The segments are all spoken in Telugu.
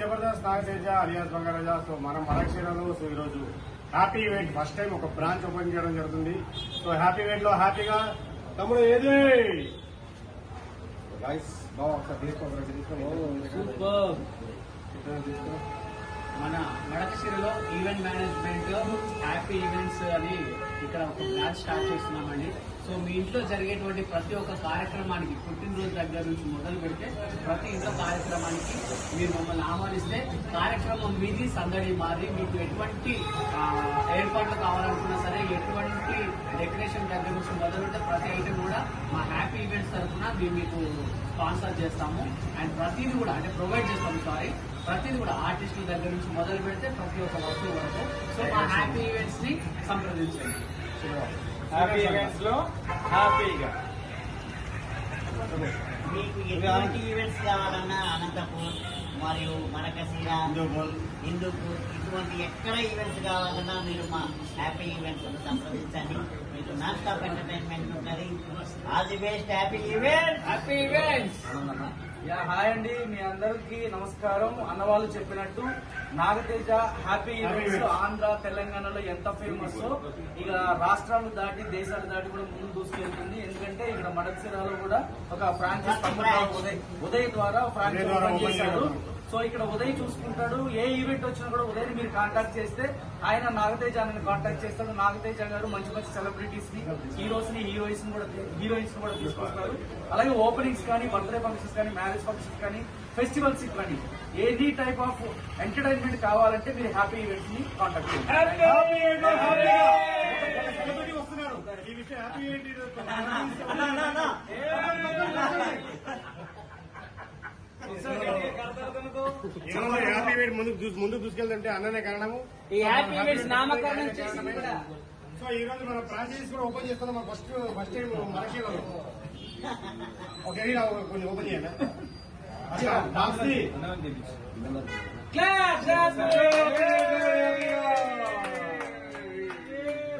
జబర్దస్త్ నాగతేజ అలియాస్ బంగారాజా సో మనం మడక్షీరలో సో ఈరోజు హ్యాపీ ఈవెంట్ ఫస్ట్ టైం ఒక బ్రాంచ్ ఓపెన్ చేయడం జరుగుతుంది. సో హ్యాపీ ఈవెంట్లో హ్యాపీగా తమ్ముడు ఏది? గైస్ బాగా ఒకసారి తీసుకో తీసుకో తీసుకో మన మడకశిరలో ఈవెంట్ మేనేజ్మెంట్ హ్యాపీ ఈవెంట్స్ అని ఇక్కడ ఒక బ్రాంచ్ స్టార్ట్ చేస్తున్నామండి. సో మీ ఇంట్లో జరిగేటువంటి ప్రతి ఒక్క కార్యక్రమానికి పుట్టినరోజు దగ్గర నుంచి మొదలు పెడితే ప్రతి ఇంట్లో కార్యక్రమానికి మీరు మమ్మల్ని ఆహ్వానిస్తే కార్యక్రమం మీది సందడి మాది. మీకు ఎటువంటి ఏర్పాట్లు కావాలనుకున్నా సరే ఎటువంటి డెకరేషన్ దగ్గర నుంచి మొదలు పెడితే ప్రతి ఐటమ్ కూడా మా హ్యాపీ ఈవెంట్స్ తరఫున మేము మీకు స్పాన్సర్ చేస్తాము. అండ్ ప్రతిదీ కూడా అంటే ప్రొవైడ్ చేస్తాము సారీ ప్రతిదీ కూడా ఆర్టిస్టుల దగ్గర నుంచి మొదలు పెడితే ప్రతి ఒక్క వస్తువు వరకు సో మా హ్యాపీ ఈవెంట్స్ని సంప్రదించండి. హ్యాపీ ఈవెంట్స్లో హ్యాపీగా మీకు ఎటువంటి ఈవెంట్స్ కావాలన్నా అనంతపూర్ మరియు మరకశీర హిందూపూర్. హిందూపూర్ ఇటువంటి ఎక్కడ ఈవెంట్స్ కావాలన్నా మీరు మా హ్యాపీ ఈవెంట్స్ సంప్రదించండి. మీకు నాన్ స్టాప్ ఎంటర్టైన్మెంట్ ఉంటుంది all the best happy event happy events hi అండి. మీ అందరికి నమస్కారం. అన్నవాళ్ళు చెప్పినట్టు నాగతేజ హ్యాపీ ఈవెంట్స్ ఆంధ్ర తెలంగాణలో ఎంత ఫేమస్ ఇక రాష్ట్రాలు దాటి దేశాలు దాటి కూడా ముందు దూసుకెళ్తుంది. ఎందుకంటే ఇక్కడ మడక్సిరాలో కూడా ఒక ఫ్రాంచైజ్ ఉదయ్ ఉదయ్ ద్వారా ఫ్రాంచైజ్ ఉదయ్ సో ఇక్కడ ఉదయ్ చూసుకుంటాడు ఏ ఈవెంట్ వచ్చినా కూడా ఉదయ్ మీరు కాంటాక్ట్ చేస్తే ఆయన నాగతేజ అని కాంటాక్ట్ చేస్తాడు. నాగతేజ గారు మంచి మంచి సెలబ్రిటీస్ని హీరోస్ని హీరోయిన్స్ కూడా హీరోయిన్స్ కూడా తీసుకొస్తారు. అలాగే ఓపెనింగ్స్ కానీ బర్త్డే ఫంక్షన్స్ కానీ మ్యారేజ్ ఫంక్షన్స్ కానీ ఫెస్టివల్స్ కానీ ఎనీ టైప్ ఆఫ్ ఎంటర్టైన్మెంట్ కావాలంటే మీరు హ్యాపీ ఈవెంట్స్ని కాంటాక్ట్ చేయండి హ్యాపీ ఈవెంట్లో హ్యాపీగా ఒక సెలబ్రిటీ వస్తున్నారు ఈ విషయం హ్యాపీ ఈవెంట్ ఈవెంట్ ముందుకు దూసు- ముందుకు దూసుకెళ్తుంటే అన్ననే కారణము. ఈ హ్యాపీ ఈవెంట్స్ నామకరణం చేసింది కూడా. సో ఈ రోజు మనం ఫ్రాంచైజీస్ కూడా ఓపెన్ చేస్తున్నాం ఫస్ట్ ఫస్ట్ టైం మనకి ఒక ఏరియా కొంచెం ఓపెన్ క్లాస్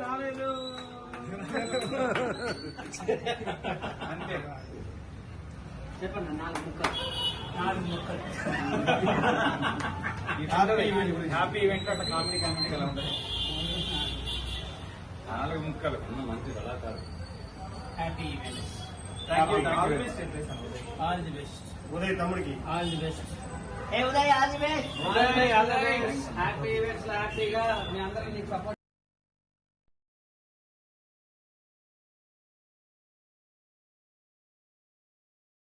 రాలేదు చెప్పండి నాలుగు ముక్కలు. నాలుగు ముక్కలు. హ్యాపీ ఈవెంట్ అట్లా కామెడీ కామెడీ ఎలా ఉంటుంది? నాలుగు ముక్కలు మంచి కళాకారు happy events all the best Uday తమ్ముడికి. All the best A Uday all the best happy events హ్యాపీగా మీ అందరూ నీకు సపోర్ట్